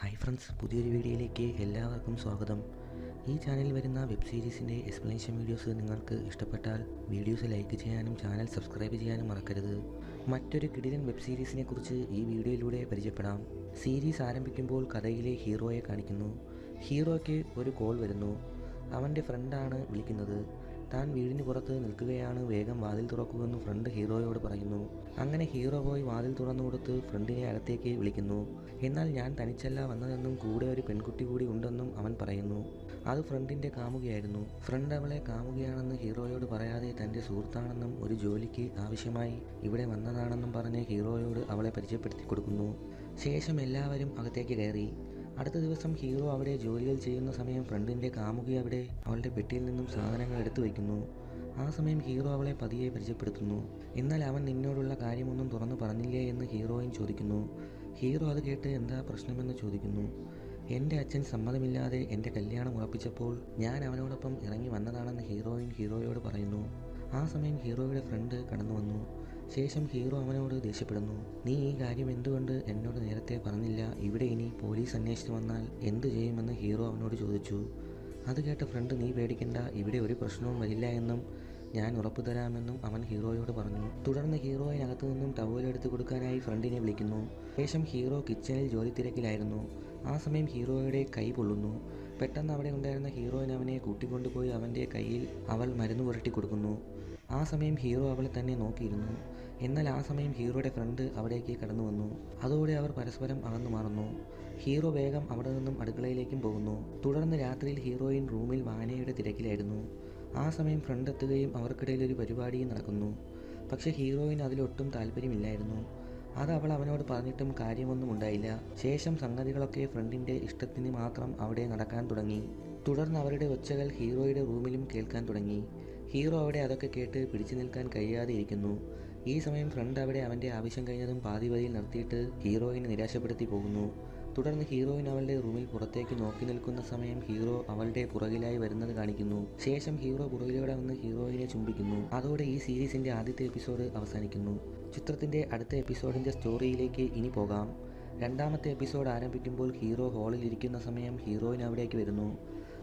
Hi friends പുതിയൊരു വീഡിയോയിലേക്ക് എല്ലാവർക്കും സ്വാഗതം. ഈ ചാനലിൽ വരുന്ന വെബ് സീരീസിന്റെ എക്സ്പ്ലനേഷൻ വീഡിയോസ് നിങ്ങൾക്ക് ഇഷ്ടപ്പെട്ടാൽ വീഡിയോസ് ലൈക്ക് ചെയ്യാനും ചാനൽ സബ്സ്ക്രൈബ് ചെയ്യാനും മറക്കരുത്. മറ്റൊരു കിടിലൻ വെബ് സീരീസിനെ കുറിച്ച് ഈ വീഡിയോയിലൂടെ പരിചയപ്പെടാം. സീരീസ് ആരംഭിക്കുമ്പോൾ കഥയിലെ ഹീറോയെ കാണിക്കുന്നു. ഹീറോയ്ക്ക് ഒരു കോൾ വരുന്നു. അവന്റെ ഫ്രണ്ടാണ് വിളിക്കുന്നത്. താൻ വീടിന് പുറത്ത് നിൽക്കുകയാണ്. വേഗം വാതിൽ തുറക്കുമെന്ന് ഫ്രണ്ട് ഹീറോയോട് പറയുന്നു. അങ്ങനെ ഹീറോ പോയി വാതിൽ തുറന്നു കൊടുത്ത് ഫ്രണ്ടിനെ അകത്തേക്ക് വിളിക്കുന്നു. എന്നാൽ ഞാൻ തനിച്ചല്ല വന്നതെന്നും കൂടെ ഒരു പെൺകുട്ടി കൂടി ഉണ്ടെന്നും അവൻ പറയുന്നു. അത് ഫ്രണ്ടിന്റെ കാമുകയായിരുന്നു. ഫ്രണ്ട് അവളെ കാമുകയാണെന്ന് ഹീറോയോട് പറയാതെ തന്റെ സുഹൃത്താണെന്നും ഒരു ജോലിക്ക് ആവശ്യമായി ഇവിടെ വന്നതാണെന്നും പറഞ്ഞ് ഹീറോയോട് അവളെ പരിചയപ്പെടുത്തി കൊടുക്കുന്നു. ശേഷം എല്ലാവരും അകത്തേക്ക് കയറി. അടുത്ത ദിവസം ഹീറോ അവിടെ ജോലികൾ ചെയ്യുന്ന സമയം ഫ്രണ്ടിന്റെ കാമുകി അവിടെ അവളുടെ പെട്ടിയിൽ നിന്നും സാധനങ്ങൾ എടുത്തു വയ്ക്കുന്നു. ആ സമയം ഹീറോ അവളെ പതിയെ പരിചയപ്പെടുത്തുന്നു. എന്നാൽ അവൻ നിന്നോടുള്ള കാര്യമൊന്നും തുറന്നു പറഞ്ഞില്ലേ? എന്ന് ഹീറോയിൻ ചോദിക്കുന്നു. ഹീറോ അത് കേട്ട് എന്താ പ്രശ്നമെന്ന് ചോദിക്കുന്നു. എന്റെ അച്ഛൻ സമ്മതമില്ലാതെ എന്റെ കല്യാണം ഉറപ്പിച്ചപ്പോൾ ഞാൻ അവനോടൊപ്പം ഇറങ്ങി വന്നതാണെന്ന് ഹീറോയിൻ ഹീറോയോട് പറയുന്നു. ആ സമയം ഹീറോയുടെ ഫ്രണ്ട് കടന്നു വന്നു ശേഷം ഹീറോ അവനോട് ദേഷ്യപ്പെടുന്നു. നീ ഈ കാര്യം എന്തുകൊണ്ട് എന്നോട് നേരത്തെ പറഞ്ഞില്ല? ഇവിടെ ഇനി പോലീസ് അന്വേഷിച്ച് വന്നാൽ എന്തു ചെയ്യുമെന്ന് ഹീറോ അവനോട് ചോദിച്ചു. അത് കേട്ട ഫ്രണ്ട് നീ പേടിക്കണ്ട. ഇവിടെ ഒരു പ്രശ്നവും വരില്ല എന്നും ഞാൻ ഉറപ്പു തരാമെന്നും അവൻ ഹീറോയോട് പറഞ്ഞു. തുടർന്ന് ഹീറോയിനകത്തു നിന്നും ടവൽ എടുത്ത് കൊടുക്കാനായി ഫ്രണ്ടിനെ വിളിക്കുന്നു. ശേഷം ഹീറോ കിച്ചണിൽ ജോലി തിരക്കിലായിരുന്നു. ആ സമയം ഹീറോയുടെ കൈ പൊള്ളുന്നു. പെട്ടെന്ന് അവിടെ ഉണ്ടായിരുന്ന ഹീറോയിൻ അവനെ കൂട്ടിക്കൊണ്ടുപോയി അവന്റെ കയ്യിൽ അവൾ മരുന്ന് പുരട്ടി കൊടുക്കുന്നു. ആ സമയം ഹീറോ അവളെ തന്നെ നോക്കിയിരുന്നു. എന്നാൽ ആ സമയം ഹീറോയുടെ ഫ്രണ്ട് അവിടേക്ക് കടന്നു വന്നു. അതോടെ അവർ പരസ്പരം അകന്നു മാറുന്നു. ഹീറോ വേഗം അവിടെ നിന്നും അടുക്കളയിലേക്കും പോകുന്നു. തുടർന്ന് രാത്രിയിൽ ഹീറോയിൻ റൂമിൽ വാനയുടെ തിരക്കിലായിരുന്നു. ആ സമയം ഫ്രണ്ട് എത്തുകയും അവർക്കിടയിൽ ഒരു പരിപാടിയും നടക്കുന്നു. പക്ഷേ ഹീറോയിൻ അതിലൊട്ടും താല്പര്യമില്ലായിരുന്നു. അത് അവൾ അവനോട് പറഞ്ഞിട്ടും കാര്യമൊന്നും ഉണ്ടായില്ല. ശേഷം സംഗതികളൊക്കെ ഫ്രണ്ടിന്റെ ഇഷ്ടത്തിന് മാത്രം അവിടെ നടക്കാൻ തുടങ്ങി. തുടർന്ന് അവരുടെ ഒച്ചകൾ ഹീറോയുടെ റൂമിലും കേൾക്കാൻ തുടങ്ങി. ഹീറോ അവിടെ അതൊക്കെ കേട്ട് പിടിച്ചു നിൽക്കാൻ കഴിയാതെ ഇരിക്കുന്നു. ഈ സമയം ഫ്രണ്ട് അവിടെ അവന്റെ ആവശ്യം കഴിഞ്ഞതും പാതി വഴിയിൽ നിർത്തിയിട്ട് ഹീറോയിനെ നിരാശപ്പെടുത്തി പോകുന്നു. തുടർന്ന് ഹീറോയിൻ അവളുടെ റൂമിൽ പുറത്തേക്ക് നോക്കി നിൽക്കുന്ന സമയം ഹീറോ അവളുടെ പുറകിലായി വരുന്നത് കാണിക്കുന്നു. ശേഷം ഹീറോ പുറകിലൂടെ വന്ന് ഹീറോയിനെ ചുംബിക്കുന്നു. അതോടെ ഈ സീരീസിന്റെ ആദ്യത്തെ എപ്പിസോഡ് അവസാനിക്കുന്നു. ചിത്രത്തിന്റെ അടുത്ത എപ്പിസോഡിന്റെ സ്റ്റോറിയിലേക്ക് ഇനി പോകാം. രണ്ടാമത്തെ എപ്പിസോഡ് ആരംഭിക്കുമ്പോൾ ഹീറോ ഹാളിൽ ഇരിക്കുന്ന സമയം ഹീറോയിൻ അവിടേക്ക് വരുന്നു.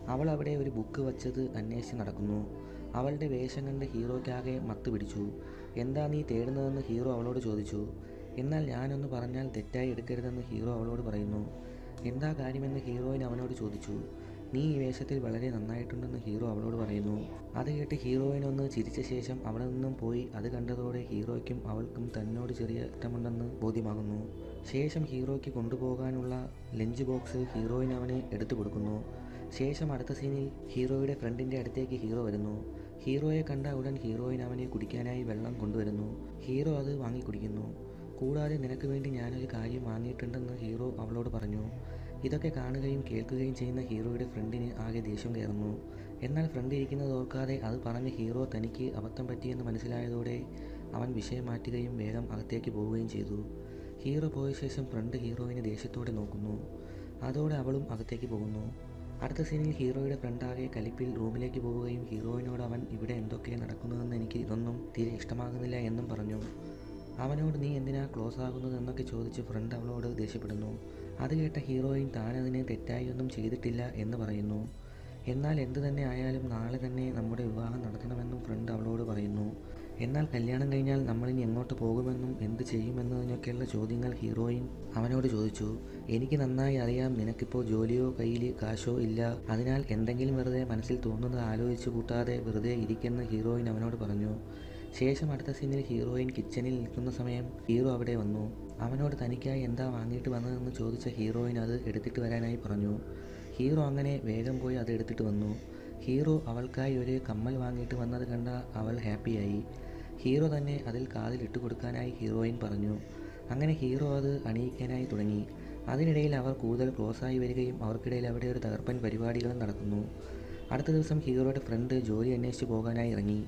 അവൾ അവിടെ ഒരു ബുക്ക് വച്ചത് അന്വേഷിച്ച് നടക്കുന്നു. അവളുടെ വേഷം കണ്ട് ഹീറോയ്ക്കാകെ മത്ത് പിടിച്ചു. എന്താ നീ തേടുന്നതെന്ന് ഹീറോ അവളോട് ചോദിച്ചു. എന്നാൽ ഞാനൊന്ന് പറഞ്ഞാൽ തെറ്റായി എടുക്കരുതെന്ന് ഹീറോ അവളോട് പറയുന്നു. എന്താ കാര്യമെന്ന് ഹീറോയിൻ അവനോട് ചോദിച്ചു. നീ ഈ വേഷത്തിൽ വളരെ നന്നായിട്ടുണ്ടെന്ന് ഹീറോ അവളോട് പറയുന്നു. അത് കേട്ട് ഹീറോയിനൊന്ന് ചിരിച്ച ശേഷം അവിടെ നിന്നും പോയി. അത് കണ്ടതോടെ ഹീറോയ്ക്കും അവൾക്കും തന്നോട് ചെറിയ ഇഷ്ടമുണ്ടെന്ന് ബോധ്യമാകുന്നു. ശേഷം ഹീറോയ്ക്ക് കൊണ്ടുപോകാനുള്ള ലഞ്ച് ബോക്സ് ഹീറോയിൻ അവന് എടുത്തു കൊടുക്കുന്നു. ശേഷം അടുത്ത സീനിൽ ഹീറോയുടെ ഫ്രണ്ടിന്റെ അടുത്തേക്ക് ഹീറോ വരുന്നു. ഹീറോയെ കണ്ട ഉടൻ ഹീറോയിൻ അവനെ കുടിക്കാനായി വെള്ളം കൊണ്ടുവരുന്നു. ഹീറോ അത് വാങ്ങി കുടിക്കുന്നു. കൂടാതെ നിനക്ക് വേണ്ടി ഞാനൊരു കാര്യം വാങ്ങിയിട്ടുണ്ടെന്ന് ഹീറോ അവളോട് പറഞ്ഞു. ഇതൊക്കെ കാണുകയും കേൾക്കുകയും ചെയ്യുന്ന ഹീറോയുടെ ഫ്രണ്ടിന് ആകെ ദേഷ്യം കയറുന്നു. എന്നാൽ ഫ്രണ്ട് ഇരിക്കുന്നത് ഓർക്കാതെ അത് പറഞ്ഞ് ഹീറോ തനിക്ക് അബദ്ധം പറ്റിയെന്ന് മനസ്സിലായതോടെ അവൻ വിഷയം മാറ്റുകയും വേഗം അകത്തേക്ക് പോവുകയും ചെയ്തു. ഹീറോ പോയ ശേഷം ഫ്രണ്ട് ഹീറോയിനെ ദേഷ്യത്തോടെ നോക്കുന്നു. അതോടെ അവളും അകത്തേക്ക് പോകുന്നു. അടുത്ത സീനിൽ ഹീറോയുടെ ഫ്രണ്ടാകെ കലിപ്പിൽ റൂമിലേക്ക് പോവുകയും ഹീറോയിനോട് അവൻ ഇവിടെ എന്തൊക്കെ നടക്കുന്നതെന്ന് എനിക്ക് ഇതൊന്നും തീരെ ഇഷ്ടമാകുന്നില്ല എന്നും പറഞ്ഞു. അവനോട് നീ എന്തിനാ ക്ലോസ് ആകുന്നത് എന്നൊക്കെ ചോദിച്ച് ഫ്രണ്ട് അവളോട് ദേഷ്യപ്പെടുന്നു. അത് കേട്ട ഹീറോയിൻ താനതിനെ തെറ്റായി ഒന്നും ചെയ്തിട്ടില്ല എന്ന് പറയുന്നു. എന്നാൽ എന്തു തന്നെ ആയാലും നാളെ തന്നെ നമ്മുടെ വിവാഹം എന്നാൽ കല്യാണം കഴിഞ്ഞാൽ നമ്മളിനി എങ്ങോട്ട് പോകുമെന്നും എന്ത് ചെയ്യുമെന്നതിനൊക്കെയുള്ള ചോദ്യങ്ങൾ ഹീറോയിൻ അവനോട് ചോദിച്ചു. എനിക്ക് നന്നായി അറിയാം. നിനക്കിപ്പോൾ ജോലിയോ കയ്യിൽ കാശോ ഇല്ല. അതിനാൽ എന്തെങ്കിലും വെറുതെ മനസ്സിൽ തോന്നുന്നത് ആലോചിച്ചു കൂട്ടാതെ വെറുതെ ഇരിക്കുന്ന ഹീറോയിൻ അവനോട് പറഞ്ഞു. ശേഷം അടുത്ത സീനിൽ ഹീറോയിൻ കിച്ചണിൽ നിൽക്കുന്ന സമയം ഹീറോ അവിടെ വന്നു. അവനോട് തനിക്കായി എന്താ വാങ്ങിയിട്ട് വന്നതെന്ന് ചോദിച്ച ഹീറോയിൻ അത് എടുത്തിട്ട് വരാനായി പറഞ്ഞു. ഹീറോ അങ്ങനെ വേഗം പോയി അത് എടുത്തിട്ട് വന്നു. ഹീറോ അവൾക്കായി ഒരു കമ്മൽ വാങ്ങിയിട്ട് വന്നത് കണ്ട അവൾ ഹാപ്പിയായി. ഹീറോ തന്നെ അതിൽ കാതിൽ ഇട്ട് കൊടുക്കാനായി ഹീറോയിൻ പറഞ്ഞു. അങ്ങനെ ഹീറോ അത് അണിയിക്കാനായി തുടങ്ങി. അതിനിടയിൽ അവർ കൂടുതൽ ക്ലോസായി വരികയും അവർക്കിടയിൽ അവിടെ ഒരു തകർപ്പൻ പരിപാടികളും നടക്കുന്നു. അടുത്ത ദിവസം ഹീറോയുടെ ഫ്രണ്ട് ജോലി അന്വേഷിച്ച് പോകാനായി ഇറങ്ങി.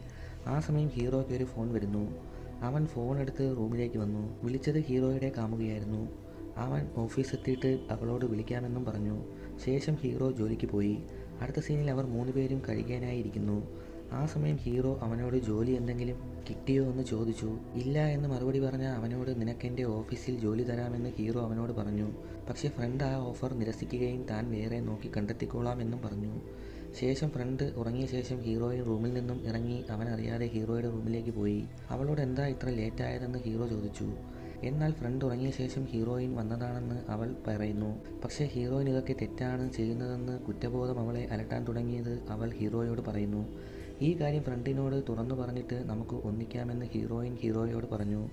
ആ സമയം ഹീറോയ്ക്ക് ഒരു ഫോൺ വരുന്നു. അവൻ ഫോൺ എടുത്ത് റൂമിലേക്ക് വന്നു. വിളിച്ചത് ഹീറോയുടെ കാമുകയായിരുന്നു. അവൻ ഓഫീസെത്തിയിട്ട് അവളോട് വിളിക്കാമെന്നും പറഞ്ഞു. ശേഷം ഹീറോ ജോലിക്ക് പോയി. അടുത്ത സീനിൽ അവർ മൂന്നുപേരും കഴിക്കാനായി ഇരിക്കുന്നു. ആ സമയം ഹീറോ അവനോട് ജോലി എന്തെങ്കിലും കിട്ടിയോ എന്ന് ചോദിച്ചു. ഇല്ല എന്ന് മറുപടി പറഞ്ഞ അവനോട് നിനക്കെന്റെ ഓഫീസിൽ ജോലി തരാമെന്ന് ഹീറോ അവനോട് പറഞ്ഞു. പക്ഷേ ഫ്രണ്ട് ആ ഓഫർ നിരസിക്കുകയും താൻ വേറെ നോക്കി കണ്ടെത്തിക്കോളാം എന്നും പറഞ്ഞു. ശേഷം ഫ്രണ്ട് ഉറങ്ങിയ ശേഷം ഹീറോയിൻ റൂമിൽ നിന്നും ഇറങ്ങി അവൻ അറിയാതെ ഹീറോയുടെ റൂമിലേക്ക് പോയി. അവളോട് എന്താ ഇത്ര ലേറ്റായതെന്ന് ഹീറോ ചോദിച്ചു. എന്നാൽ ഫ്രണ്ട് ഉറങ്ങിയ ശേഷം ഹീറോയിൻ വന്നതാണെന്ന് അവൾ പറയുന്നു. പക്ഷേ ഹീറോയിൻ ഇതൊക്കെ തെറ്റാണ് ചെയ്യുന്നതെന്ന് കുറ്റബോധം അവളെ അലട്ടാൻ തുടങ്ങിയത് അവൾ ഹീറോയോട് പറയുന്നു. ഈ കാര്യം ഫ്രണ്ടിനോട് തുറന്നു പറഞ്ഞിട്ട് നമുക്ക് ഒന്നിക്കാമെന്ന് ഹീറോയിൻ ഹീറോയോട് പറഞ്ഞു.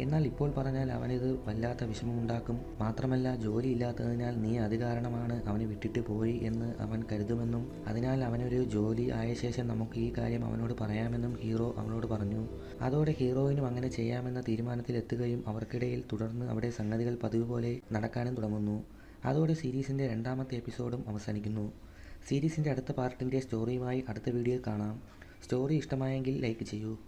എന്നാൽ ഇപ്പോൾ പറഞ്ഞാൽ അവനിത് വല്ലാത്ത വിഷമമുണ്ടാക്കും. മാത്രമല്ല ജോലി ഇല്ലാത്തതിനാൽ നീ അത് കാരണമാണ് അവനെ വിട്ടിട്ട് പോയി എന്ന് അവൻ കരുതുമെന്നും അതിനാൽ അവനൊരു ജോലി ആയ ശേഷം നമുക്ക് ഈ കാര്യം അവനോട് പറയാമെന്നും ഹീറോ അവനോട് പറഞ്ഞു. അതോടെ ഹീറോയിനും അങ്ങനെ ചെയ്യാമെന്ന തീരുമാനത്തിലെത്തുകയും അവർക്കിടയിൽ തുടർന്ന് അവിടെ സംഗതികൾ പതിവ് പോലെ നടക്കാനും തുടങ്ങുന്നു. അതോടെ സീരീസിന്റെ രണ്ടാമത്തെ എപ്പിസോഡും അവസാനിക്കുന്നു. സീരീസിന്റെ അടുത്ത പാർട്ടിന്റെ സ്റ്റോറിയുമായി അടുത്ത വീഡിയോയിൽ കാണാം. സ്റ്റോറി ഇഷ്ടമായെങ്കിൽ ലൈക്ക് ചെയ്യൂ.